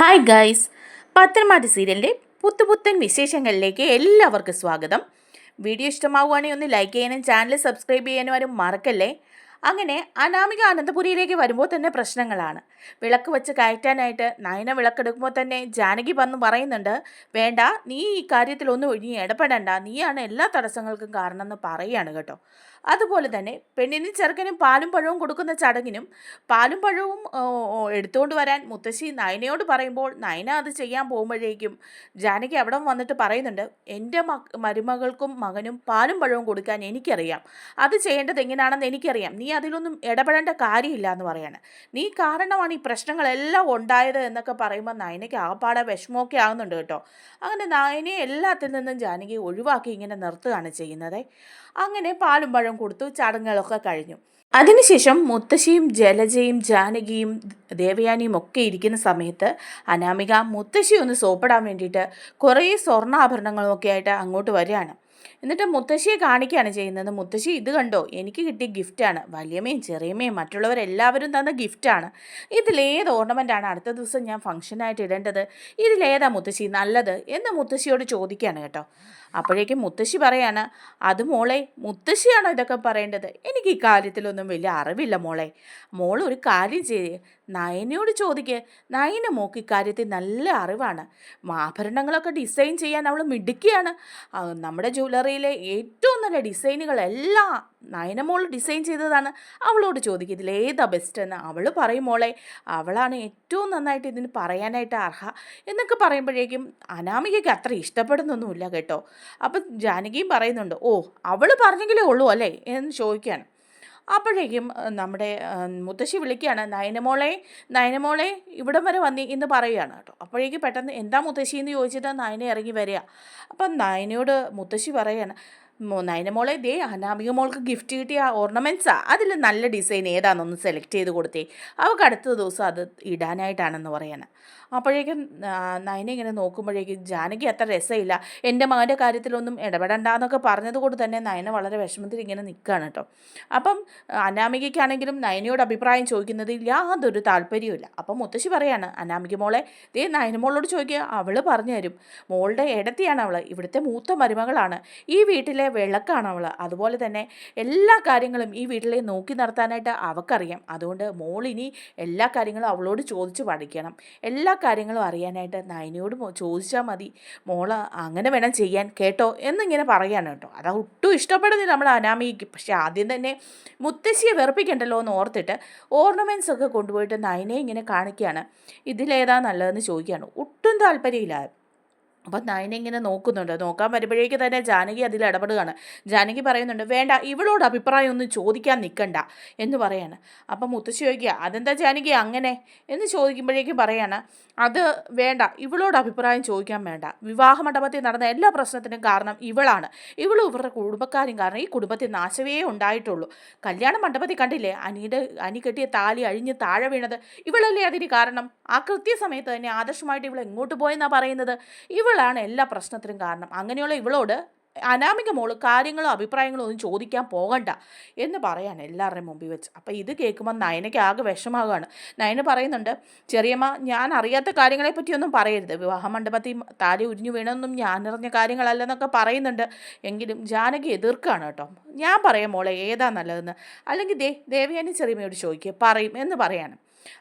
Hi guys പത്രമാതി സീരിയലിന്റെ പുത്തുപുത്തൻ വിശേഷങ്ങളിലേക്ക് എല്ലാവർക്കും സ്വാഗതം. വീഡിയോ ഇഷ്ടമാവുകയാണെങ്കിൽ ഒന്ന് ലൈക്ക് ചെയ്യാനും ചാനൽ സബ്സ്ക്രൈബ് ചെയ്യാനും ആരും മറക്കല്ലേ? അങ്ങനെ അനാമിക അനന്തപുരിയിലേക്ക് വരുമ്പോൾ തന്നെ പ്രശ്നങ്ങളാണ്. വിളക്ക് വെച്ച് കയറ്റാനായിട്ട് നയന വിളക്കെടുക്കുമ്പോൾ തന്നെ ജാനകി വന്ന് പറയുന്നുണ്ട് വേണ്ട നീ ഈ കാര്യത്തിലൊന്നും ഇനി ഇടപെടണ്ട. നീയാണ് എല്ലാ തടസ്സങ്ങൾക്കും കാരണം എന്ന് പറയുകയാണ് കേട്ടോ. അതുപോലെ തന്നെ പെണ്ണിനും ചെറുക്കനും പാലും പഴവും കൊടുക്കുന്ന ചടങ്ങിനും പാലും പഴവും എടുത്തുകൊണ്ട് വരാൻ മുത്തശ്ശി നയനയോട് പറയുമ്പോൾ നയന അത് ചെയ്യാൻ പോകുമ്പോഴേക്കും ജാനകി അവിടെ വന്നിട്ട് പറയുന്നുണ്ട് എന്റെ മക് മരുമകൾക്കും മകനും പാലും പഴവും കൊടുക്കാൻ എനിക്കറിയാം. അത് ചെയ്യേണ്ടത് എങ്ങനെയാണെന്ന് എനിക്കറിയാം. നീ അതിലൊന്നും ഇടപെടേണ്ട കാര്യമില്ല എന്ന് പറയാണ്. നീ കാരണമാണ് ഈ പ്രശ്നങ്ങളെല്ലാം ഉണ്ടായത് എന്നൊക്കെ പറയുമ്പോൾ നയനയ്ക്ക് ആപ്പാടെ വിഷമമൊക്കെ ആകുന്നുണ്ട് കേട്ടോ. അങ്ങനെ നയനയെ എല്ലാത്തിൽ നിന്നും ജാനകി ഒഴിവാക്കി ഇങ്ങനെ നിർത്തുകയാണ് ചെയ്യുന്നത്. അങ്ങനെ പാലും പഴവും കൊടുത്തു ചടങ്ങുകളൊക്കെ കഴിഞ്ഞു. അതിനുശേഷം മുത്തശ്ശിയും ജലജയും ജാനകിയും ദേവയാനിയും ഒക്കെ ഇരിക്കുന്ന സമയത്ത് അനാമിക മുത്തശ്ശി ഒന്ന് സോപ്പിടാൻ വേണ്ടിയിട്ട് കുറേ സ്വർണാഭരണങ്ങളും ഒക്കെ ആയിട്ട് അങ്ങോട്ട് വരികയാണ്. എന്നിട്ട് മുത്തശ്ശിയെ കാണിക്കുകയാണ് ചെയ്യുന്നത്. മുത്തശ്ശി ഇത് കണ്ടോ? എനിക്ക് കിട്ടിയ ഗിഫ്റ്റാണ് വലിയമ്മയും ചെറിയമ്മയും മറ്റുള്ളവരെല്ലാവരും തന്ന ഗിഫ്റ്റാണ് ഇതിലേത് ഓർണമെന്റാണ് അടുത്ത ദിവസം ഞാൻ ഫംഗ്ഷനായിട്ട് ഇടേണ്ടത്? ഇതിലേതാ മുത്തശ്ശി? നല്ലത്? എന്ന് മുത്തശ്ശിയോട് ചോദിക്കുകയാണ് കേട്ടോ. അപ്പോഴേക്കും മുത്തശ്ശി പറയാണ് അത് മോളെ മുത്തശ്ശിയാണോ ഇതൊക്കെ പറയേണ്ടത്? എനിക്ക് ഈ കാര്യത്തിലൊന്നും വലിയ അറിവില്ല മോളെ. മോൾ ഒരു കാര്യം ചെയ്യേ. നയനയോട് ചോദിക്ക്. നയന മോക്ക് ഇക്കാര്യത്തിൽ നല്ല അറിവാണ്. ആഭരണങ്ങളൊക്കെ ഡിസൈൻ ചെയ്യാൻ അവൾ മിടുക്കിയാണ്. നമ്മുടെ നമ്മുടെ ജ്വല്ലറിയിലെ ഏറ്റവും നല്ല ഡിസൈനുകളെല്ലാം നയനമോൾ ഡിസൈൻ ചെയ്തതാണ്. അവളോട് ചോദിക്കും ഇതിൽ ഏതാ ബെസ്റ്റ് എന്ന്? അവൾ പറയും മോളെ അവളാണ് ഏറ്റവും നന്നായിട്ട് ഇതിന് പറയാനായിട്ട് അർഹ. എന്നൊക്കെ പറയുമ്പോഴേക്കും അനാമികയ്ക്ക് അത്ര ഇഷ്ടപ്പെടുന്നൊന്നുമില്ല കേട്ടോ. അപ്പം ജാനകിയും പറയുന്നുണ്ട് ഓ അവൾ പറഞ്ഞെങ്കിലേ ഉള്ളൂ അല്ലേ? എന്ന് ചോദിക്കുകയാണ്. അപ്പോഴേക്കും നമ്മുടെ മുത്തശ്ശി വിളിക്കുകയാണ് നയനമോളെ നയനമോളെ ഇവിടം വരെ വന്നി എന്ന് പറയുകയാണ് കേട്ടോ. അപ്പോഴേക്കും പെട്ടെന്ന് എന്താ മുത്തശ്ശി? എന്ന് ചോദിച്ചിട്ട് നയന ഇറങ്ങി വരിക. അപ്പം നയനയോട് മുത്തശ്ശി പറയാണ് മോ- നയനമോളെ ദേ അനാമിക മോൾക്ക് ഗിഫ്റ്റ് കിട്ടിയ ഓർണമെന്റ്സാ അതിൽ നല്ല ഡിസൈൻ ഏതാണെന്നൊന്ന് സെലക്ട് ചെയ്ത് കൊടുത്തേ. അവൾക്ക് അടുത്ത ദിവസം അത് ഇടാനായിട്ടാണെന്ന് പറയാണ്. അപ്പോഴേക്കും നയന ഇങ്ങനെ നോക്കുമ്പോഴേക്കും ജാനകി അത്ര രസമില്ല. എന്റെ മകന്റെ കാര്യത്തിലൊന്നും ഇടപെടണ്ടെന്നൊക്കെ പറഞ്ഞത് കൊണ്ട് തന്നെ നയന വളരെ വിഷമത്തിൽ ഇങ്ങനെ നിൽക്കുകയാണ് കേട്ടോ. അപ്പം അനാമികയ്ക്കാണെങ്കിലും നയനയോട് അഭിപ്രായം ചോദിക്കുന്നതിൽ യാതൊരു താല്പര്യമില്ല അപ്പം മുത്തശ്ശി പറയാണ് അനാമിക മോളെ ദേ നയന മോളോട് ചോദിക്കുക. അവൾ പറഞ്ഞു തരും. മോളുടെ ഇടത്തിയാണ് അവൾ ഇവിടുത്തെ മൂത്ത മരുമകളാണ്. ഈ വീട്ടിലെ വിളക്കാണ് അവൾ അതുപോലെ തന്നെ എല്ലാ കാര്യങ്ങളും ഈ വീട്ടിലെ നോക്കി നടത്താനായിട്ട് അവൾക്കറിയാം അതുകൊണ്ട് മോളിനി എല്ലാ കാര്യങ്ങളും അവളോട് ചോദിച്ച് പഠിക്കണം. എല്ലാ കാര്യങ്ങളും അറിയാനായിട്ട് നയനിയോട് ചോദിച്ചാൽ മതി. മോൾ അങ്ങനെ വേണം ചെയ്യാൻ കേട്ടോ എന്നിങ്ങനെ പറയാണ് കേട്ടോ. അത് ഒട്ടും ഇഷ്ടപ്പെടുന്നില്ല നമ്മൾ അനാമിക്ക് പക്ഷെ ആദ്യം തന്നെ മുത്തശ്ശിയെ വെറുപ്പിക്കണ്ടല്ലോ എന്ന് ഓർത്തിട്ട് ഓർണമെന്റ്സ് ഒക്കെ കൊണ്ടുപോയിട്ട് നയനെ ഇങ്ങനെ കാണിക്കുകയാണ്. ഇതിലേതാ നല്ലതെന്ന് ചോദിക്കുകയാണ്. ഒട്ടും താല്പര്യമില്ല അപ്പം നയന ഇങ്ങനെ നോക്കുന്നുണ്ട്. നോക്കാൻ വരുമ്പോഴേക്ക് തന്നെ ജാനകി അതിൽ ഇടപെടുകയാണ്. ജാനകി പറയുന്നുണ്ട് വേണ്ട ഇവളോട് അഭിപ്രായം ഒന്നും ചോദിക്കാൻ നിൽക്കണ്ട എന്ന് പറയാണ്. അപ്പം മുത്തശ്ശി ചോദിക്കുക അതെന്താ ജാനകി അങ്ങനെ? എന്ന് ചോദിക്കുമ്പോഴേക്കും പറയാണ് അത് വേണ്ട ഇവളോട് അഭിപ്രായം ചോദിക്കാൻ വേണ്ട. വിവാഹ മണ്ഡപത്തിൽ നടന്ന എല്ലാ പ്രശ്നത്തിനും കാരണം ഇവളാണ്. ഇവളും ഇവരുടെ കുടുംബക്കാരും കാരണം ഈ കുടുംബത്തിൽ നാശവേ ഉണ്ടായിട്ടുള്ളൂ. കല്യാണ മണ്ഡപത്തിൽ കണ്ടില്ലേ? അനിയുടെ അനി കെട്ടിയ താലി അഴിഞ്ഞ് താഴെ വീണത് ഇവളല്ലേ അതിന് കാരണം? ആ കൃത്യസമയത്ത് തന്നെ ആദർശമായിട്ട് ഇവൾ എങ്ങോട്ട് പോയെന്നാണ് പറയുന്നത്? ഇവളാണ് എല്ലാ പ്രശ്നത്തിനും കാരണം. അങ്ങനെയുള്ള ഇവളോട് അനാമിക മോൾ കാര്യങ്ങളോ അഭിപ്രായങ്ങളോ ഒന്നും ചോദിക്കാൻ പോകണ്ട എന്ന് പറയാണ് എല്ലാവരുടെയും മുമ്പിൽ വെച്ച്. അപ്പോൾ ഇത് കേൾക്കുമ്പോൾ നയനയ്ക്ക് ആകെ വിഷമാകുകയാണ് നയന പറയുന്നുണ്ട് ചെറിയമ്മ ഞാൻ അറിയാത്ത കാര്യങ്ങളെ പറ്റിയൊന്നും പറയരുത്. വിവാഹ മണ്ഡപത്തിൽ താലി ഉരിഞ്ഞു വീണമെന്നും ഞാൻ നിറഞ്ഞ കാര്യങ്ങളല്ലെന്നൊക്കെ പറയുന്നുണ്ട്. എങ്കിലും ജാനകി എതിർക്കുകയാണ് കേട്ടോ. ഞാൻ പറയാം മോളെ ഏതാ നല്ലതെന്ന്. അല്ലെങ്കിൽ ദേ ദേവയാനി ചെറിയമ്മയോട് ചോദിക്കുക പറയും എന്ന് പറയാണ്.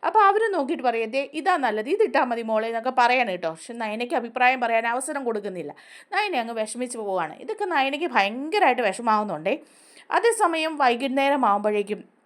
അപ്പോൾ അവർ നോക്കിയിട്ട് പറയും ദേ ഇതാ നല്ലത് ഇതിട്ടാൽ മതി മോളെ എന്നൊക്കെ പറയണം കേട്ടോ. പക്ഷെ നയനയ്ക്ക് അഭിപ്രായം പറയാൻ അവസരം കൊടുക്കുന്നില്ല. നയന അങ്ങ് വിഷമിച്ച് പോവുകയാണ്. ഇതൊക്കെ നയനയ്ക്ക് ഭയങ്കരമായിട്ട് വിഷമാവുന്നുണ്ടേ അതേസമയം വൈകുന്നേരം ആകുമ്പോഴേക്കും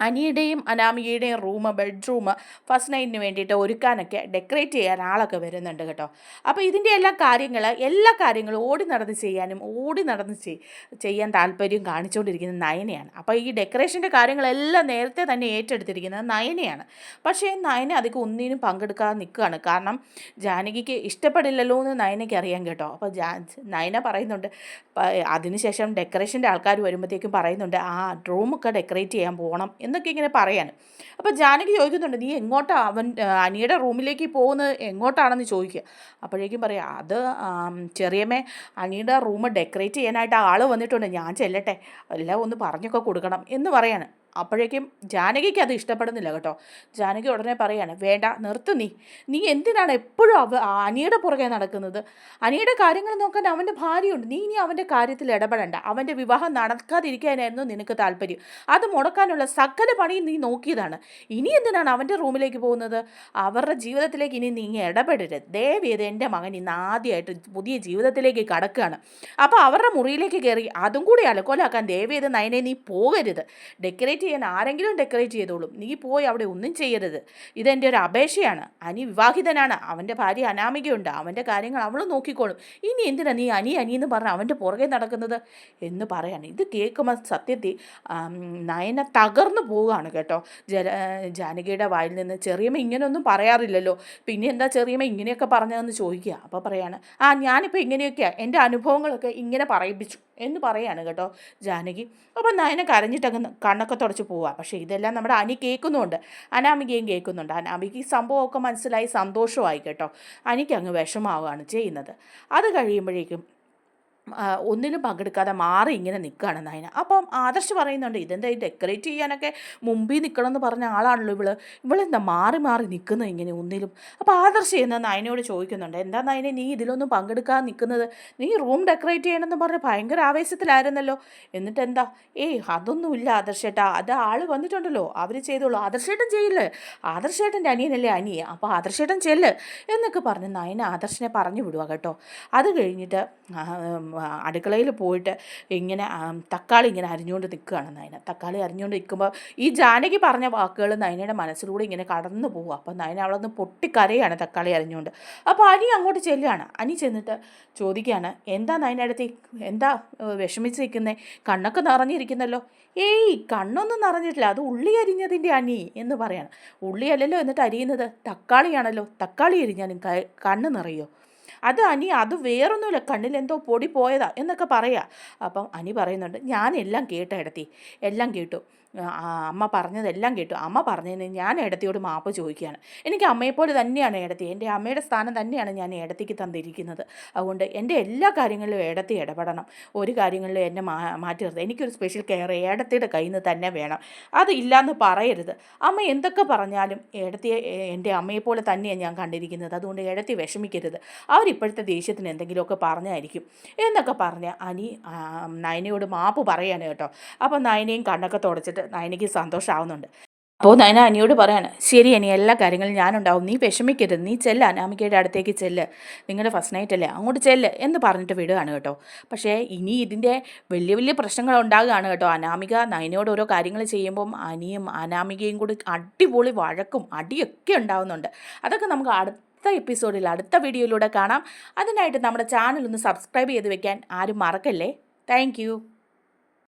അനിയുടെയും അനാമികയുടെയും റൂം ബെഡ്റൂം ഫസ്റ്റ് നൈറ്റിന് വേണ്ടിയിട്ട് ഒരുക്കാനൊക്കെ ഡെക്കറേറ്റ് ചെയ്യാൻ ആളൊക്കെ വരുന്നുണ്ട് കേട്ടോ. അപ്പോൾ ഇതിന്റെ എല്ലാ കാര്യങ്ങൾ എല്ലാ കാര്യങ്ങളും ഓടി നടന്ന് ചെയ്യാനും ഓടി നടന്ന് ചെയ്- ചെയ്യാൻ താല്പര്യം കാണിച്ചുകൊണ്ടിരിക്കുന്നത് നയനയാണ്. അപ്പോൾ ഈ ഡെക്കറേഷന്റെ കാര്യങ്ങളെല്ലാം നേരത്തെ തന്നെ ഏറ്റെടുത്തിരിക്കുന്നത് നയനയാണ്. പക്ഷേ നയന അധികം ഒന്നിനും പങ്കെടുക്കാതെ നിൽക്കുകയാണ്. കാരണം ജാനകിക്ക് ഇഷ്ടപ്പെടില്ലല്ലോ എന്ന് നയനയ്ക്ക് അറിയാം കേട്ടോ. അപ്പോൾ ജാ നയന പറയുന്നുണ്ട് അതിനുശേഷം ഡെക്കറേഷന്റെ ആൾക്കാർ വരുമ്പോഴത്തേക്കും പറയുന്നുണ്ട് ആ റൂമൊക്കെ ഡെക്കറേറ്റ് ചെയ്യാൻ പോകണം എന്നൊക്കെ ഇങ്ങനെ പറയാൻ. അപ്പോൾ ജാനകി ചോദിക്കുന്നുണ്ട് നീ എങ്ങോട്ടാണ് അവൻ അനിയുടെ റൂമിലേക്ക് പോകുന്നത്? എങ്ങോട്ടാണെന്ന് ചോദിക്കുക. അപ്പോഴേക്കും പറയാം അത് ചെറിയമ്മേ അനിയുടെ റൂം ഡെക്കറേറ്റ് ചെയ്യാനായിട്ട് ആൾ വന്നിട്ടുണ്ട്. ഞാൻ ചെല്ലട്ടെ. എല്ലാം ഒന്ന് പറഞ്ഞൊക്കെ കൊടുക്കണം. എന്ന് പറയാണ്. അപ്പോഴേക്കും ജാനകിക്ക് അത് ഇഷ്ടപ്പെടുന്നില്ല കേട്ടോ. ജാനകി ഉടനെ പറയാണ് വേണ്ട നിർത്തു നീ. നീ എന്തിനാണ് എപ്പോഴും അവ അനിയുടെ പുറകെ നടക്കുന്നത്? അനിയുടെ കാര്യങ്ങൾ നോക്കാൻ അവന്റെ ഭാര്യയുണ്ട്. നീ ഇനി അവന്റെ കാര്യത്തിൽ ഇടപെടണ്ട. അവന്റെ വിവാഹം നടക്കാതിരിക്കാനായിരുന്നു നിനക്ക് താല്പര്യം. അത് മുടക്കാനുള്ള സകല പണിയും നീ നോക്കിയതാണ്. ഇനി എന്തിനാണ് അവന്റെ റൂമിലേക്ക് പോകുന്നത്? അവരുടെ ജീവിതത്തിലേക്ക് ഇനി നീ ഇടപെടരുത്. ദയവേത് എന്റെ മകൻ ഇന്ന് ആദ്യമായിട്ട് പുതിയ ജീവിതത്തിലേക്ക് കടക്കുകയാണ്. അപ്പോൾ അവരുടെ മുറിയിലേക്ക് കയറി അതും കൂടി അലക്കോലാക്കാൻ ദയവേത് നയനെ നീ പോകരുത്. ഡെക്കറേറ്റ് ചെയ്യാൻ ആരെങ്കിലും ഡെക്കറേറ്റ് ചെയ്തോളും. നീ പോയി അവിടെ ഒന്നും ചെയ്യരുത്. ഇതെന്റെ ഒരു അപേക്ഷയാണ്. അനി വിവാഹിതനാണ്. അവന്റെ ഭാര്യ അനാമികയുണ്ട്. അവന്റെ കാര്യങ്ങൾ അവൾ നോക്കിക്കോളും. ഇനി എന്തിനാ നീ അനി അനി എന്ന് പറഞ്ഞ് അവന്റെ പുറകെ നടക്കുന്നത്? എന്ന് പറയാണ് ഇത് കേൾക്കുമ്പോൾ സത്യത്തിൽ നയന തകർന്നു പോവുകയാണ് കേട്ടോ. ജല ജാനകിയുടെ വായിൽ നിന്ന്. ചെറിയമ്മ ഇങ്ങനെയൊന്നും പറയാറില്ലല്ലോ. പിന്നെ എന്താ ചെറിയമ്മ ഇങ്ങനെയൊക്കെ പറഞ്ഞതെന്ന് ചോദിക്കുക. അപ്പോൾ പറയാണ് ആ ഞാനിപ്പോൾ ഇങ്ങനെയൊക്കെയാണ് എന്റെ അനുഭവങ്ങളൊക്കെ ഇങ്ങനെ പറയിപ്പിച്ചു. എന്ന് പറയാണ് കേട്ടോ ജാനകി. അപ്പം നയന കരഞ്ഞിട്ടങ്ങ് കണ്ണൊക്കെ തുടച്ച് പോവുക. പക്ഷേ ഇതെല്ലാം നമ്മുടെ അനി കേൾക്കുന്നുണ്ട്. അനാമികയും കേൾക്കുന്നുണ്ട്. അനാമിക ഈ സംഭവമൊക്കെ മനസ്സിലായി സന്തോഷമായി കേട്ടോ. അനിക്ക് അങ്ങ് വിഷമാവുകയാണ് ചെയ്യുന്നത്. അത് കഴിയുമ്പോഴേക്കും ഒന്നിലും പങ്കെടുക്കാതെ മാറി ഇങ്ങനെ നിൽക്കുകയാണ് നയന. അപ്പം ആദർശ് പറയുന്നുണ്ട് ഇതെന്താ ഈ ഡെക്കറേറ്റ് ചെയ്യാനൊക്കെ മുമ്പിൽ നിൽക്കണം എന്ന് പറഞ്ഞ ആളാണല്ലോ ഇവൾ. ഇവളെന്താ മാറി മാറി നിൽക്കുന്നത് ഇങ്ങനെ ഒന്നിലും? അപ്പോൾ ആദർശ് എന്ന് നയനയോട് ചോദിക്കുന്നുണ്ട് എന്താ നയനെ നീ ഇതിലൊന്നും പങ്കെടുക്കാൻ നിൽക്കുന്നത് നീ റൂം ഡെക്കറേറ്റ് ചെയ്യണമെന്ന് പറഞ്ഞ് ഭയങ്കര ആവേശത്തിലായിരുന്നല്ലോ. എന്നിട്ട് എന്താ ഏയ് അതൊന്നുമില്ല ആദർശേട്ടാ. അത് ആൾ വന്നിട്ടുണ്ടല്ലോ. അവർ ചെയ്തോളൂ. ആദർശേട്ടൻ ചെയ്യില്ലേ? ആദർശേട്ടന്റെ അനിയനല്ലേ അനിയെ അപ്പോൾ ആദർശേട്ടൻ ചെല്ല് എന്നൊക്കെ പറഞ്ഞ് നയന ആദർശനെ പറഞ്ഞു വിടുക കേട്ടോ. അത് കഴിഞ്ഞിട്ട് അടുക്കളയിൽ പോയിട്ട് ഇങ്ങനെ തക്കാളി ഇങ്ങനെ അരിഞ്ഞുകൊണ്ട് നിൽക്കുകയാണ് നയന. തക്കാളി അരിഞ്ഞുകൊണ്ട് നിൽക്കുമ്പോൾ ഈ ജാനകി പറഞ്ഞ വാക്കുകൾ നയനയുടെ മനസ്സിലൂടെ ഇങ്ങനെ കടന്നു പോകും. അപ്പോൾ നയന അവിടെ നിന്ന് പൊട്ടിക്കരയാണ് തക്കാളി അരിഞ്ഞുകൊണ്ട്. അപ്പോൾ അനി അങ്ങോട്ട് ചെല്ലുകയാണ്. അനി ചെന്നിട്ട് ചോദിക്കുകയാണ് എന്താ നയനടുത്ത് എന്താ വിഷമിച്ചിരിക്കുന്നത് വിഷമിച്ച് നിൽക്കുന്നത് കണ്ണൊക്കെ നിറഞ്ഞിരിക്കുന്നല്ലോ? ഏയ് കണ്ണൊന്നും നിറഞ്ഞിട്ടില്ല. അത് ഉള്ളി അരിഞ്ഞതിന്റെ അനി എന്ന് പറയാണ്. ഉള്ളി അല്ലല്ലോ എന്നിട്ട് അരിയുന്നത്? തക്കാളിയാണല്ലോ. തക്കാളി അരിഞ്ഞാലും കണ്ണ് നിറയോ? അത് അനി അത് വേറൊന്നുമില്ല. കണ്ണിൽ എന്തോ പൊടി പോയതാ എന്നൊക്കെ പറയാ. അപ്പം അനി പറയുന്നുണ്ട് ഞാൻ എല്ലാം കേട്ട ഇടത്തി എല്ലാം കേട്ടു. അമ്മ പറഞ്ഞതെല്ലാം കേട്ടു. അമ്മ പറഞ്ഞതിന് ഞാൻ ഇടത്തിയോട് മാപ്പ് ചോദിക്കുകയാണ്. എനിക്ക് അമ്മയെപ്പോലെ തന്നെയാണ് ഇടത്തി എന്റെ അമ്മയുടെ സ്ഥാനം തന്നെയാണ് ഞാൻ ഇടത്തിക്ക് തന്നിരിക്കുന്നത്. അതുകൊണ്ട് എന്റെ എല്ലാ കാര്യങ്ങളിലും ഇടത്തി ഇടപെടണം. ഒരു കാര്യങ്ങളിലും എന്നെ മാ മാറ്റി എനിക്കൊരു സ്പെഷ്യൽ കെയർ ഇടത്തിയുടെ കയ്യിൽ നിന്ന് തന്നെ വേണം. അത് ഇല്ലയെന്ന് പറയരുത്. അമ്മ എന്തൊക്കെ പറഞ്ഞാലും ഇടത്തിയെ എന്റെ അമ്മയെപ്പോലെ തന്നെയാണ് ഞാൻ കണ്ടിരിക്കുന്നത്. അതുകൊണ്ട് ഇടത്തി വിഷമിക്കരുത്. അവരിപ്പോഴത്തെ ദേഷ്യത്തിന് എന്തെങ്കിലുമൊക്കെ പറഞ്ഞായിരിക്കും. എന്നൊക്കെ പറഞ്ഞ് അനി നയനയോട് മാപ്പ് പറയാണ് കേട്ടോ. അപ്പോൾ നയനയും കണ്ണൊക്കെ തുടച്ചിട്ട് നയനയ്ക്ക് സന്തോഷമാവുന്നുണ്ട് അപ്പോൾ നയന അനിയോട് പറയാണ് ശരി അനി എല്ലാ കാര്യങ്ങളും ഞാനുണ്ടാവും. നീ വിഷമിക്കരുത്. നീ ചെല്ല. അനാമിക്കയുടെ അടുത്തേക്ക് ചെല്ല്. നിങ്ങളുടെ ഫസ്റ്റ് നൈറ്റ് അല്ലേ? അങ്ങോട്ട് ചെല്ല്. എന്ന് പറഞ്ഞിട്ട് വിടുകയാണ് കേട്ടോ. പക്ഷേ ഇനി ഇതിന്റെ വലിയ വലിയ പ്രശ്നങ്ങൾ ഉണ്ടാകുകയാണ് കേട്ടോ. അനാമിക നയനയോട് ഓരോ കാര്യങ്ങൾ ചെയ്യുമ്പം അനിയും അനാമികയും കൂടി അടിപൊളി വഴക്കും അടിയൊക്കെ ഉണ്ടാവുന്നുണ്ട്. അതൊക്കെ നമുക്ക് അടുത്ത എപ്പിസോഡിൽ അടുത്ത വീഡിയോയിലൂടെ കാണാം. അതിനായിട്ട് നമ്മുടെ ചാനൽ ഒന്ന് സബ്സ്ക്രൈബ് ചെയ്ത് വെക്കാൻ ആരും മറക്കല്ലേ? താങ്ക്